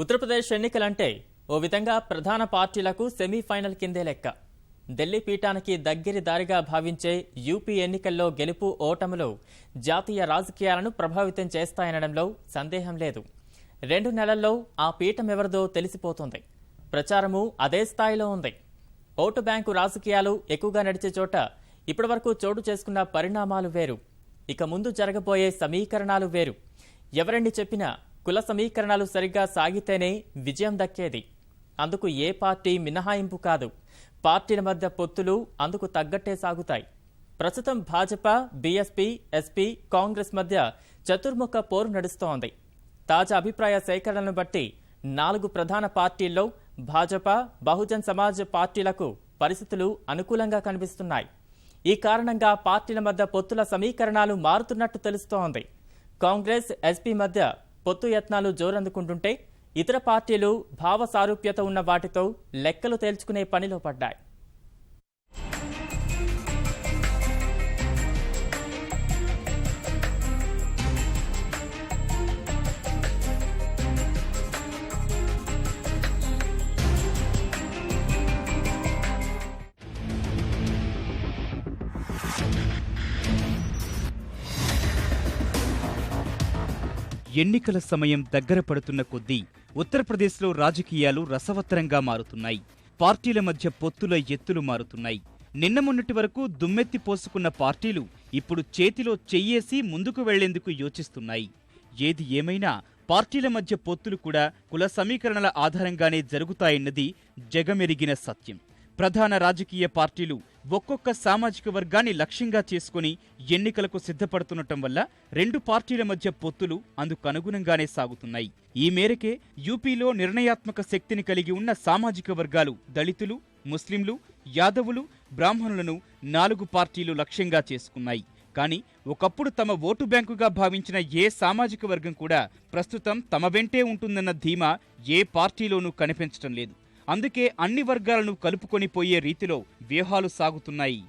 ఉత్తరప్రదేశ్ ఎన్నికలంటే ఓ విధంగా ప్రధాన పార్టీలకు సెమీఫైనల్ కిందే లెక్క. ఢిల్లీ పీఠానికి దగ్గరి దారిగా భావించే యూపీ ఎన్నికల్లో గెలుపు ఓటములు జాతీయ రాజకీయాలను ప్రభావితం చేస్తాయనడంలో సందేహం లేదు. రెండు నెలల్లో ఆ పీఠం ఎవరిదో తెలిసిపోతుంది. ప్రచారము అదే స్థాయిలో ఉంది. ఓటు బ్యాంకు రాజకీయాలు ఎక్కువగా నడిచే చోట ఇప్పటివరకు చోటు చేసుకున్న పరిణామాలు వేరు. ఇక ముందు జరగబోయే సమీకరణాలు వేరు. ఎవరండి చెప్పినా కుల సమీకరణాలు సరిగ్గా సాగితేనే విజయం దక్కేది. అందుకు ఏ పార్టీ మినహాయింపు కాదు. పార్టీల మధ్య పొత్తులు అందుకు తగ్గట్టే సాగుతాయి. ప్రస్తుతం భాజపా బీఎస్పీ ఎస్పీ కాంగ్రెస్ మధ్య చతుర్ముఖ పోరు నడుస్తోంది. తాజా అభిప్రాయ సేకరణను బట్టి నాలుగు ప్రధాన పార్టీల్లో భాజపా బహుజన్ సమాజ్ పార్టీలకు పరిస్థితులు అనుకూలంగా కనిపిస్తున్నాయి. ఈ కారణంగా పార్టీల మధ్య పొత్తుల సమీకరణాలు మారుతున్నట్టు తెలుస్తోంది. కాంగ్రెస్ ఎస్పీ మధ్య పొత్తు యత్నాలు జోరందుకుంటుంటే ఇతర పార్టీలు భావ సారూప్యత ఉన్న వాటితో లెక్కలు తేల్చుకునే పనిలో పడ్డాయి. ఎన్నికల సమయం దగ్గర పడుతున్న కొద్దీ ఉత్తరప్రదేశ్లో రాజకీయాలు రసవత్తరంగా మారుతున్నాయి. పార్టీల మధ్య పొత్తుల ఎత్తులు మారుతున్నాయి. నిన్న మొన్నటి వరకు దుమ్మెత్తి పోసుకున్న పార్టీలు ఇప్పుడు చేతిలో చెయ్యేసి ముందుకు వెళ్ళేందుకు యోచిస్తున్నాయి. ఏది ఏమైనా పార్టీల మధ్య పొత్తులు కూడా కుల సమీకరణల ఆధారంగానే జరుగుతాయన్నది జగమెరిగిన సత్యం. ప్రధాన రాజకీయ పార్టీలు ఒక్కొక్క సామాజిక వర్గాన్ని లక్ష్యంగా చేసుకుని ఎన్నికలకు సిద్ధపడుతుండటం వల్ల రెండు పార్టీల మధ్య పొత్తులు అందుకు అనుగుణంగానే సాగుతున్నాయి. ఈ మేరకే యూపీలో నిర్ణయాత్మక శక్తిని కలిగి ఉన్న సామాజిక వర్గాలు దళితులు ముస్లింలు యాదవులు బ్రాహ్మణులను నాలుగు పార్టీలు లక్ష్యంగా చేసుకున్నాయి. కానీ ఒకప్పుడు తమ ఓటు బ్యాంకుగా భావించిన ఏ సామాజిక వర్గం కూడా ప్రస్తుతం తమ వెంటే ఉంటుందన్న ధీమా ఏ పార్టీలోనూ కనిపించటం లేదు. అందుకే అన్ని వర్గాలను కలుపుకొని పోయే రీతిలో వ్యూహాలు సాగుతున్నాయి.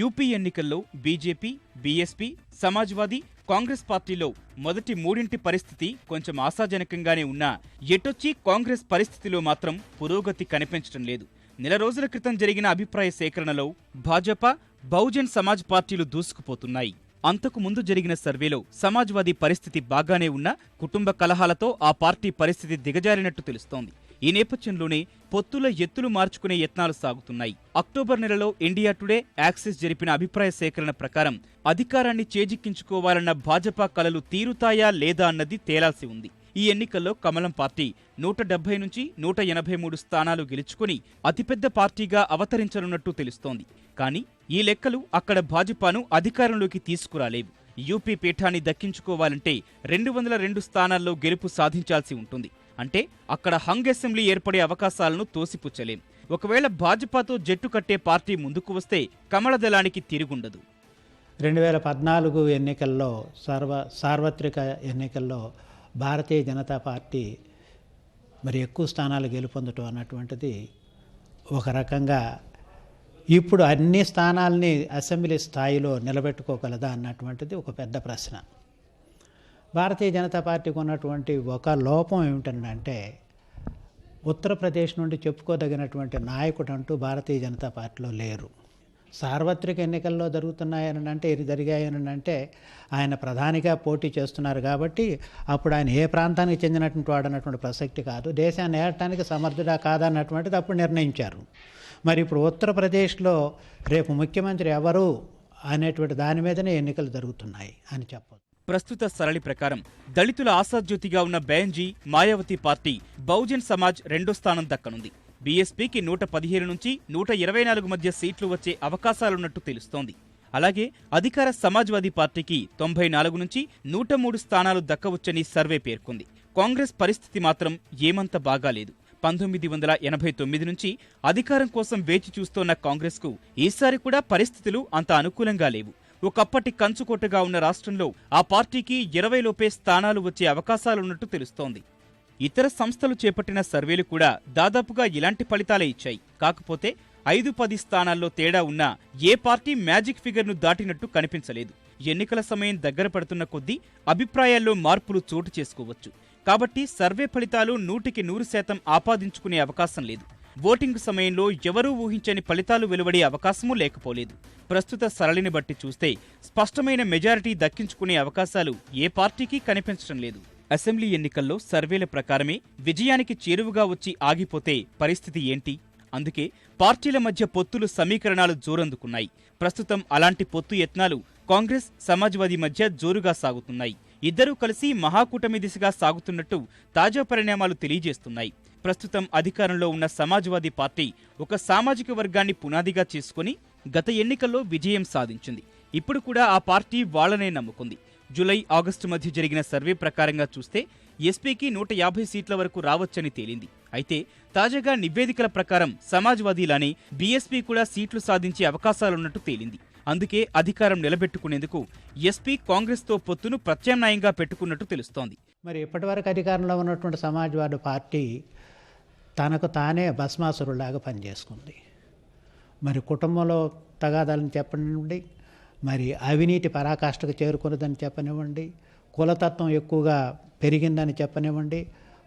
యూపీ ఎన్నికల్లో బీజేపీ బీఎస్పీ సమాజ్వాదీ కాంగ్రెస్ పార్టీలో మొదటి మూడింటి పరిస్థితి కొంచెం ఆశాజనకంగానే ఉన్నా ఎటొచ్చి కాంగ్రెస్ పరిస్థితిలో మాత్రం పురోగతి కనిపించడం లేదు. నెల రోజుల క్రితం జరిగిన అభిప్రాయ సేకరణలో భాజపా బహుజన్ సమాజ్ పార్టీలు దూసుకుపోతున్నాయి. అంతకు ముందు జరిగిన సర్వేలో సమాజ్వాదీ పరిస్థితి బాగానే ఉన్నా కుటుంబ కలహాలతో ఆ పార్టీ పరిస్థితి దిగజారినట్టు తెలుస్తోంది. ఈ నేపథ్యంలోనే పొత్తుల ఎత్తులు మార్చుకునే యత్నాలు సాగుతున్నాయి. అక్టోబర్ నెలలో ఇండియా టుడే యాక్సిస్ జరిపిన అభిప్రాయ సేకరణ ప్రకారం అధికారాన్ని చేజిక్కించుకోవాలన్న భాజపా కలలు తీరుతాయా లేదా అన్నది తేలాల్సి ఉంది. ఈ ఎన్నికల్లో కమలం పార్టీ నూట డెబ్బై నుంచి నూట ఎనభై మూడు స్థానాలు గెలుచుకుని అతిపెద్ద పార్టీగా అవతరించనున్నట్టు తెలుస్తోంది. కానీ ఈ లెక్కలు అక్కడ భాజపాను అధికారంలోకి తీసుకురాలేవు. యూపీ పీఠాన్ని దక్కించుకోవాలంటే రెండు వందల రెండు స్థానాల్లో గెలుపు సాధించాల్సి ఉంటుంది. అంటే అక్కడ హంగ్ అసెంబ్లీ ఏర్పడే అవకాశాలను తోసిపుచ్చలేం. ఒకవేళ భాజపాతో జట్టు కట్టే పార్టీ ముందుకు వస్తే కమలదళానికి తిరుగుండదు. రెండు వేల పద్నాలుగు ఎన్నికల్లో సర్వ సార్వత్రిక ఎన్నికల్లో భారతీయ జనతా పార్టీ మరి ఎక్కువ స్థానాలు గెలుపొందటం అన్నటువంటిది ఒక రకంగా ఇప్పుడు అన్ని స్థానాల్ని అసెంబ్లీ స్థాయిలో నిలబెట్టుకోగలదా అన్నటువంటిది ఒక పెద్ద ప్రశ్న. భారతీయ జనతా పార్టీకి ఉన్నటువంటి ఒక లోపం ఏమిటంటే ఉత్తరప్రదేశ్ నుండి చెప్పుకోదగినటువంటి నాయకుడు అంటూ భారతీయ జనతా పార్టీలో లేరు. సార్వత్రిక ఎన్నికల్లో జరుగుతున్నాయని అంటే ఇది జరిగాయని అంటే ఆయన ప్రధానిగా పోటీ చేస్తున్నారు కాబట్టి అప్పుడు ఆయన ఏ ప్రాంతానికి చెందినటువంటి వాడు అన్నటువంటి ప్రసక్తి కాదు. దేశాన్ని ఏడటానికి సమర్థుడా కాదన్నటువంటిది అప్పుడు నిర్ణయించారు. మరి ఇప్పుడు ఉత్తరప్రదేశ్లో రేపు ముఖ్యమంత్రి ఎవరు అనేటువంటి దాని మీదనే ఎన్నికలు జరుగుతున్నాయి అని చెప్పొచ్చు ప్రస్తుత సరళి ప్రకారం దళితుల ఆశాజ్యోతిగా ఉన్న బెంజీ మాయావతి పార్టీ బహుజన్ సమాజ్ రెండో స్థానం దక్కనుంది. బీఎస్పీకి నూట పదిహేను నుంచి నూట ఇరవై నాలుగు మధ్య సీట్లు వచ్చే అవకాశాలున్నట్టు తెలుస్తోంది. అలాగే అధికార సమాజ్వాదీ పార్టీకి తొంభై నాలుగు నుంచి నూట మూడు స్థానాలు దక్కవచ్చని సర్వే పేర్కొంది. కాంగ్రెస్ పరిస్థితి మాత్రం ఏమంత బాగాలేదు. పంతొమ్మిది వందల ఎనభై తొమ్మిది నుంచి అధికారం కోసం వేచి చూస్తోన్న కాంగ్రెస్కు ఈసారి కూడా పరిస్థితులు అంత అనుకూలంగా లేవు. ఒకప్పటి కంచుకోటగా ఉన్న రాష్ట్రంలో ఆ పార్టీకి ఇరవై లోపే స్థానాలు వచ్చే అవకాశాలున్నట్టు తెలుస్తోంది. ఇతర సంస్థలు చేపట్టిన సర్వేలు కూడా దాదాపుగా ఇలాంటి ఫలితాలే ఇచ్చాయి. కాకపోతే ఐదు పది స్థానాల్లో తేడా ఉన్నా ఏ పార్టీ మ్యాజిక్ ఫిగర్ను దాటినట్టు కనిపించలేదు. ఎన్నికల సమయం దగ్గర పడుతున్న కొద్దీ అభిప్రాయాల్లో మార్పులు చోటు చేసుకోవచ్చు. కాబట్టి సర్వే ఫలితాలు నూటికి నూరు శాతం ఆపాదించుకునే అవకాశం లేదు. ఓటింగ్ సమయంలో ఎవరూ ఊహించని ఫలితాలు వెలువడే అవకాశమూ లేకపోలేదు. ప్రస్తుత సరళిని బట్టి చూస్తే స్పష్టమైన మెజారిటీ దక్కించుకునే అవకాశాలు ఏ పార్టీకి కనిపించడం లేదు. అసెంబ్లీ ఎన్నికల్లో సర్వేల ప్రకారమే విజయానికి చేరువగా వచ్చి ఆగిపోతే పరిస్థితి ఏంటి? అందుకే పార్టీల మధ్య పొత్తులు సమీకరణాలు జోరందుకున్నాయి. ప్రస్తుతం అలాంటి పొత్తు యత్నాలు కాంగ్రెస్ సమాజ్వాదీ మధ్య జోరుగా సాగుతున్నాయి. ఇద్దరూ కలిసి మహాకూటమి దిశగా సాగుతున్నట్టు తాజా పరిణామాలు తెలియజేస్తున్నాయి. ప్రస్తుతం అధికారంలో ఉన్న సమాజ్వాదీ పార్టీ ఒక సామాజిక వర్గాన్ని పునాదిగా చేసుకుని గత ఎన్నికల్లో విజయం సాధించింది. ఇప్పుడు కూడా ఆ పార్టీ వాళ్ళనే నమ్ముకుంది. జూలై ఆగస్టు మధ్య జరిగిన సర్వే ప్రకారంగా చూస్తే ఎస్పీకి నూట యాభై సీట్ల వరకు రావచ్చని తేలింది. అయితే తాజాగా నివేదికల ప్రకారం సమాజ్వాదీలానే బీఎస్పీ కూడా సీట్లు సాధించే అవకాశాలున్నట్టు తేలింది. అందుకే అధికారం నిలబెట్టుకునేందుకు ఎస్పీ కాంగ్రెస్తో పొత్తును ప్రత్యామ్నాయంగా పెట్టుకున్నట్టు తెలుస్తోంది. మరి ఇప్పటివరకు అధికారంలో ఉన్నటువంటి సమాజ్వాదీ పార్టీ తనకు తానే భస్మాసురులాగా పనిచేసుకుంది. మరి కుటుంబంలో తగాదాలను చెప్పనివ్వండి మరి అవినీతి పరాకాష్ఠకు చేరుకున్నదని చెప్పనివ్వండి కులతత్వం ఎక్కువగా పెరిగిందని చెప్పనివ్వండి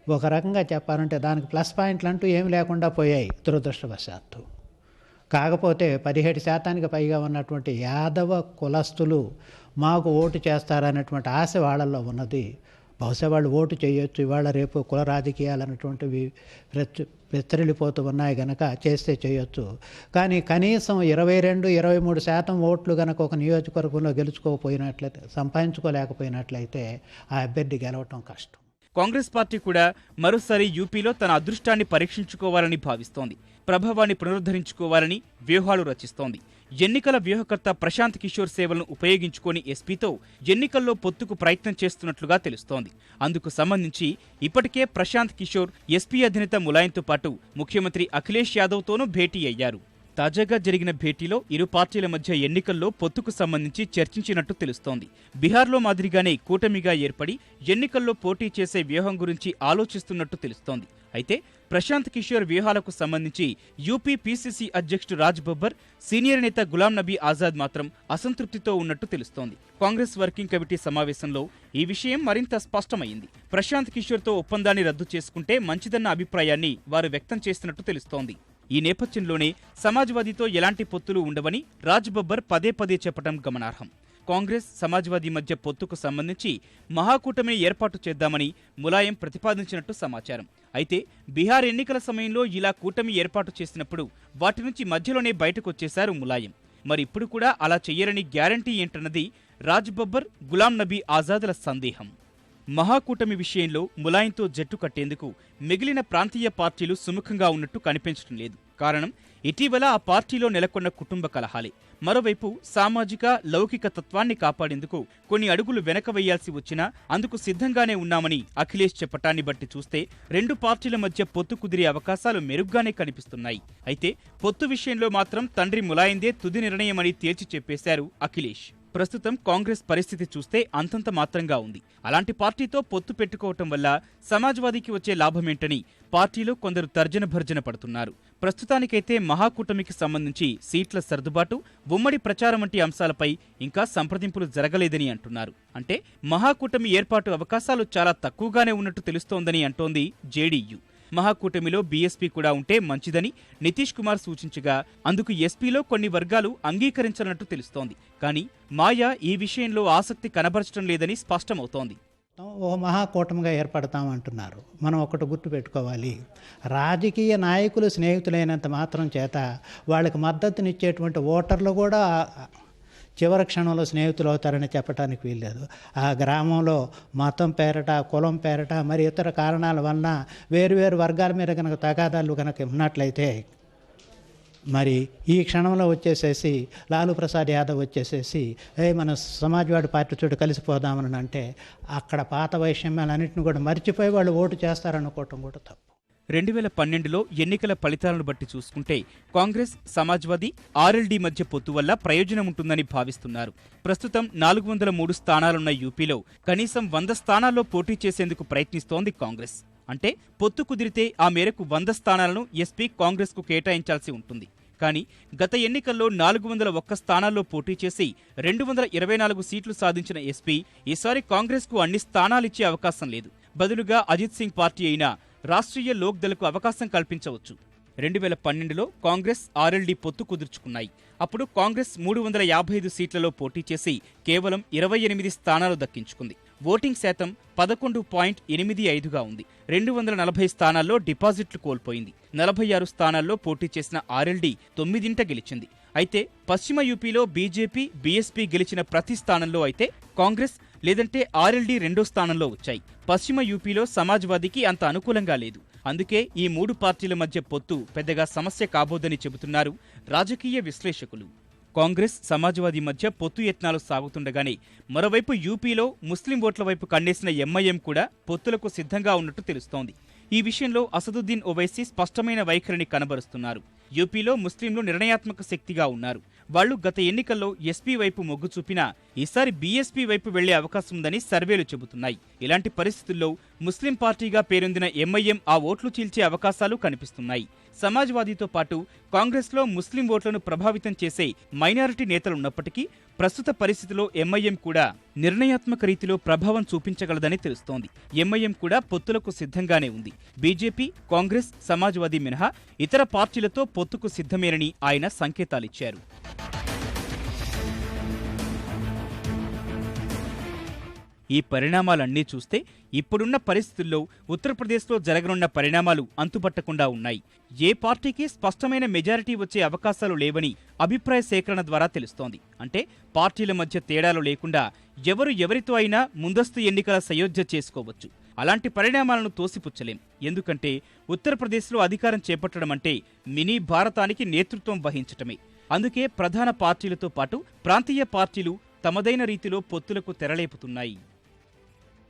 ఒక రకంగా చెప్పాలంటే దానికి ప్లస్ పాయింట్లు అంటూ ఏమి లేకుండా పోయాయి దురదృష్టవశాత్తు. కాకపోతే పదిహేడు శాతానికి పైగా ఉన్నటువంటి యాదవ కులస్తులు మాకు ఓటు చేస్తారనేటువంటి ఆశ వాళ్ళల్లో ఉన్నది. బహుశా వాళ్ళు ఓటు చేయొచ్చు. ఇవాళ రేపు కుల రాజకీయాలు అన్నటువంటివి ప్రచు విస్తరిల్లిపోతూ ఉన్నాయి గనక చేస్తే చేయొచ్చు. కానీ కనీసం ఇరవై రెండు ఇరవై మూడు శాతం ఓట్లు గనక ఒక నియోజకవర్గంలో గెలుచుకోకపోయినట్లయితే సంపాదించుకోలేకపోయినట్లయితే ఆ అభ్యర్థి గెలవటం కష్టం. కాంగ్రెస్ పార్టీ కూడా మరోసారి యూపీలో తన అదృష్టాన్ని పరీక్షించుకోవాలని భావిస్తోంది. ప్రభావాన్ని పునరుద్ధరించుకోవాలని వ్యూహాలు రచిస్తోంది. ఎన్నికల వ్యూహకర్త ప్రశాంత్ కిషోర్ సేవలను ఉపయోగించుకొని ఎస్పీతో ఎన్నికల్లో పొత్తుకు ప్రయత్నం చేస్తున్నట్లుగా తెలుస్తోంది. అందుకు సంబంధించి ఇప్పటికే ప్రశాంత్ కిషోర్ ఎస్పీ అధినేత ములాయంతో పాటు ముఖ్యమంత్రి అఖిలేష్ యాదవ్తోనూ భేటీ అయ్యారు. తాజాగా జరిగిన భేటీలో ఇరు పార్టీల మధ్య ఎన్నికల్లో పొత్తుకు సంబంధించి చర్చించినట్టు తెలుస్తోంది. బీహార్లో మాదిరిగానే కూటమిగా ఏర్పడి ఎన్నికల్లో పోటీ చేసే వ్యూహం గురించి ఆలోచిస్తున్నట్టు తెలుస్తోంది. అయితే ప్రశాంత్ కిషోర్ వ్యూహాలకు సంబంధించి యూపీ పీసీసీ అధ్యక్షుడు రాజ్ బబ్బర్ సీనియర్ నేత గులాం నబీ ఆజాద్ మాత్రం అసంతృప్తితో ఉన్నట్టు తెలుస్తోంది. కాంగ్రెస్ వర్కింగ్ కమిటీ సమావేశంలో ఈ విషయం మరింత స్పష్టమైంది. ప్రశాంత్ కిషోర్తో ఒప్పందాన్ని రద్దు చేసుకుంటే మంచిదన్న అభిప్రాయాన్ని వారు వ్యక్తం చేస్తున్నట్టు తెలుస్తోంది. ఈ నేపథ్యంలోనే సమాజ్వాదీతో ఎలాంటి పొత్తులు ఉండవని రాజ్ బబ్బర్ పదే పదే చెప్పడం గమనార్హం. కాంగ్రెస్ సమాజ్వాదీ మధ్య పొత్తుకు సంబంధించి మహాకూటమిని ఏర్పాటు చేద్దామని ములాయం ప్రతిపాదించినట్టు సమాచారం. అయితే బీహార్ ఎన్నికల సమయంలో ఇలా కూటమి ఏర్పాటు చేసినప్పుడు వాటి నుంచి మధ్యలోనే బయటకొచ్చేశారు ములాయం. మరి ఇప్పుడు కూడా అలా చెయ్యరని గ్యారంటీ ఏంటన్నది రాజ్ బబ్బర్ గులాం నబీ ఆజాద్ల సందేహం. మహాకూటమి విషయంలో ములాయంతో జట్టు కట్టేందుకు మిగిలిన ప్రాంతీయ పార్టీలు సుముఖంగా ఉన్నట్టు కనిపించడం లేదు. కారణం ఇటీవల ఆ పార్టీలో నెలకొన్న కుటుంబ కలహాలే. మరోవైపు సామాజిక లౌకిక తత్వాన్ని కాపాడేందుకు కొన్ని అడుగులు వెనక వేయాల్సి వచ్చినా అందుకు సిద్ధంగానే ఉన్నామని అఖిలేష్ చెప్పటాన్ని బట్టి చూస్తే రెండు పార్టీల మధ్య పొత్తు కుదిరే అవకాశాలు మెరుగ్గానే కనిపిస్తున్నాయి. అయితే పొత్తు విషయంలో మాత్రం తండ్రి ములాయందే తుది నిర్ణయమని తేల్చి చెప్పేశారు అఖిలేష్. ప్రస్తుతం కాంగ్రెస్ పరిస్థితి చూస్తే అంతంత మాత్రంగా ఉంది. అలాంటి పార్టీతో పొత్తు పెట్టుకోవటం వల్ల సమాజ్వాదీకి వచ్చే లాభమేంటని పార్టీలో కొందరు తర్జన భర్జన పడుతున్నారు. ప్రస్తుతానికైతే మహాకూటమికి సంబంధించి సీట్ల సర్దుబాటు ఉమ్మడి ప్రచారం వంటి అంశాలపై ఇంకా సంప్రదింపులు జరగలేదని అంటున్నారు. అంటే మహాకూటమి ఏర్పాటు అవకాశాలు చాలా తక్కువగానే ఉన్నట్టు తెలుస్తోందని అంటోంది జేడీయూ. మహాకూటమిలో బీఎస్పీ కూడా ఉంటే మంచిదని నితీష్ కుమార్ సూచించగా అందుకు ఎస్పీలో కొన్ని వర్గాలు అంగీకరించనట్టు తెలుస్తోంది. కానీ మాయా ఈ విషయంలో ఆసక్తి కనబరచడం లేదని స్పష్టమవుతోంది. ఓ మహాకూటమిగా ఏర్పడతామంటున్నారు మనం ఒకటి గుర్తుపెట్టుకోవాలి రాజకీయ నాయకులు స్నేహితులైనంత మాత్రం చేత వాళ్ళకి మద్దతునిచ్చేటువంటి ఓటర్లు కూడా చివరి క్షణంలో స్నేహితులు అవుతారని చెప్పడానికి వీల్లేదు. ఆ గ్రామంలో మతం పేరట కులం పేరట మరి ఇతర కారణాల వలన వేరువేరు వర్గాల మీద కనుక తగాదాలు కనుక ఉన్నట్లయితే మరి ఈ క్షణంలో వచ్చేసేసి లాలూ ప్రసాద్ యాదవ్ వచ్చేసేసి ఏ మన సమాజ్వాడి పార్టీ చోటు కలిసిపోదామని అంటే అక్కడ పాత వైషమ్యాలన్నింటిని కూడా మర్చిపోయి వాళ్ళు ఓటు చేస్తారనుకోవటం కూడా తప్పు. రెండు వేల పన్నెండులో ఎన్నికల ఫలితాలను బట్టి చూసుకుంటే కాంగ్రెస్ సమాజ్వాదీ ఆర్ఎల్డీ మధ్య పొత్తు వల్ల ప్రయోజనం ఉంటుందని భావిస్తున్నారు. ప్రస్తుతం నాలుగు వందల మూడు స్థానాలున్న యూపీలో కనీసం వంద స్థానాల్లో పోటీ చేసేందుకు ప్రయత్నిస్తోంది కాంగ్రెస్. అంటే పొత్తు కుదిరితే ఆ మేరకు వంద స్థానాలను ఎస్పీ కాంగ్రెస్కు కేటాయించాల్సి ఉంటుంది. కానీ గత ఎన్నికల్లో నాలుగు వందల ఒక్క స్థానాల్లో పోటీ చేసి రెండు వందల ఇరవై నాలుగు సీట్లు సాధించిన ఎస్పీ ఈసారి కాంగ్రెస్కు అన్ని స్థానాలిచ్చే అవకాశం లేదు. బదులుగా అజిత్ సింగ్ పార్టీ అయిన రాష్ట్రీయ లోక్దళకు అవకాశం కల్పించవచ్చు. రెండు వేల పన్నెండులో కాంగ్రెస్ ఆర్ఎల్డీ పొత్తు కుదుర్చుకున్నాయి. అప్పుడు కాంగ్రెస్ మూడు వందల యాభై ఐదు సీట్లలో పోటీ చేసి కేవలం ఇరవై ఎనిమిది స్థానాలు దక్కించుకుంది. ఓటింగ్ శాతం పదకొండు పాయింట్ ఎనిమిది ఐదుగా ఉంది. రెండు వందల నలభై స్థానాల్లో డిపాజిట్లు కోల్పోయింది. నలభై ఆరు స్థానాల్లో పోటీ చేసిన ఆర్ఎల్డీ తొమ్మిదింట గెలిచింది. అయితే పశ్చిమ యూపీలో బీజేపీ బీఎస్పీ గెలిచిన ప్రతి స్థానంలో అయితే కాంగ్రెస్ లేదంటే ఆర్ఎల్డీ రెండో స్థానంలో వచ్చాయి. పశ్చిమ యూపీలో సమాజ్వాదీకి అంత అనుకూలంగా లేదు. అందుకే ఈ మూడు పార్టీల మధ్య పొత్తు పెద్దగా సమస్య కాబోదని చెబుతున్నారు రాజకీయ విశ్లేషకులు. కాంగ్రెస్ సమాజ్వాదీ మధ్య పొత్తు యత్నాలు సాగుతుండగానే మరోవైపు యూపీలో ముస్లిం ఓట్ల వైపు కన్నేసిన ఎంఐఎం కూడా పొత్తులకు సిద్ధంగా ఉన్నట్టు తెలుస్తోంది. ఈ విషయంలో అసదుద్దీన్ ఓవైసీ స్పష్టమైన వైఖరిని కనబరుస్తున్నారు. యూపీలో ముస్లింలు నిర్ణయాత్మక శక్తిగా ఉన్నారు. వాళ్ళు గత ఎన్నికల్లో ఎస్పీ వైపు మొగ్గు చూపినా ఈసారి బీఎస్పీ వైపు వెళ్ళే అవకాశం ఉందని సర్వేలు చెబుతున్నాయి. ఇలాంటి పరిస్థితుల్లో ముస్లిం పార్టీగా పేరొందిన ఎంఐఎం ఆ ఓట్లు చీల్చే అవకాశాలు కనిపిస్తున్నాయి. సమాజ్వాదీతో పాటు కాంగ్రెస్లో ముస్లిం ఓట్లను ప్రభావితం చేసే మైనారిటీ నేతలున్నప్పటికీ ప్రస్తుత పరిస్థితిలో ఎంఐఎం కూడా నిర్ణయాత్మక రీతిలో ప్రభావం చూపించగలదని తెలుస్తోంది. ఎంఐఎం కూడా పొత్తులకు సిద్ధంగానే ఉంది. బీజేపీ కాంగ్రెస్ సమాజ్వాదీ మినహా ఇతర పార్టీలతో పొత్తుకు సిద్ధమేనని ఆయన సంకేతాలిచ్చారు. ఈ పరిణామాలన్నీ చూస్తే ఇప్పుడున్న పరిస్థితుల్లో ఉత్తరప్రదేశ్లో జరగనున్న పరిణామాలు అంతుపట్టకుండా ఉన్నాయి. ఏ పార్టీకి స్పష్టమైన మెజారిటీ వచ్చే అవకాశాలు లేవని అభిప్రాయ సేకరణ ద్వారా తెలుస్తోంది. అంటే పార్టీల మధ్య తేడాలు లేకుండా ఎవరు ఎవరితో అయినా ముందస్తు ఎన్నికల సయోధ్య చేసుకోవచ్చు. అలాంటి పరిణామాలను తోసిపుచ్చలేం. ఎందుకంటే ఉత్తరప్రదేశ్లో అధికారం చేపట్టడం అంటే మినీ భారతానికి నేతృత్వం వహించటమే. అందుకే ప్రధాన పార్టీలతో పాటు ప్రాంతీయ పార్టీలు తమదైన రీతిలో పొత్తులకు తెరలేపుతున్నాయి.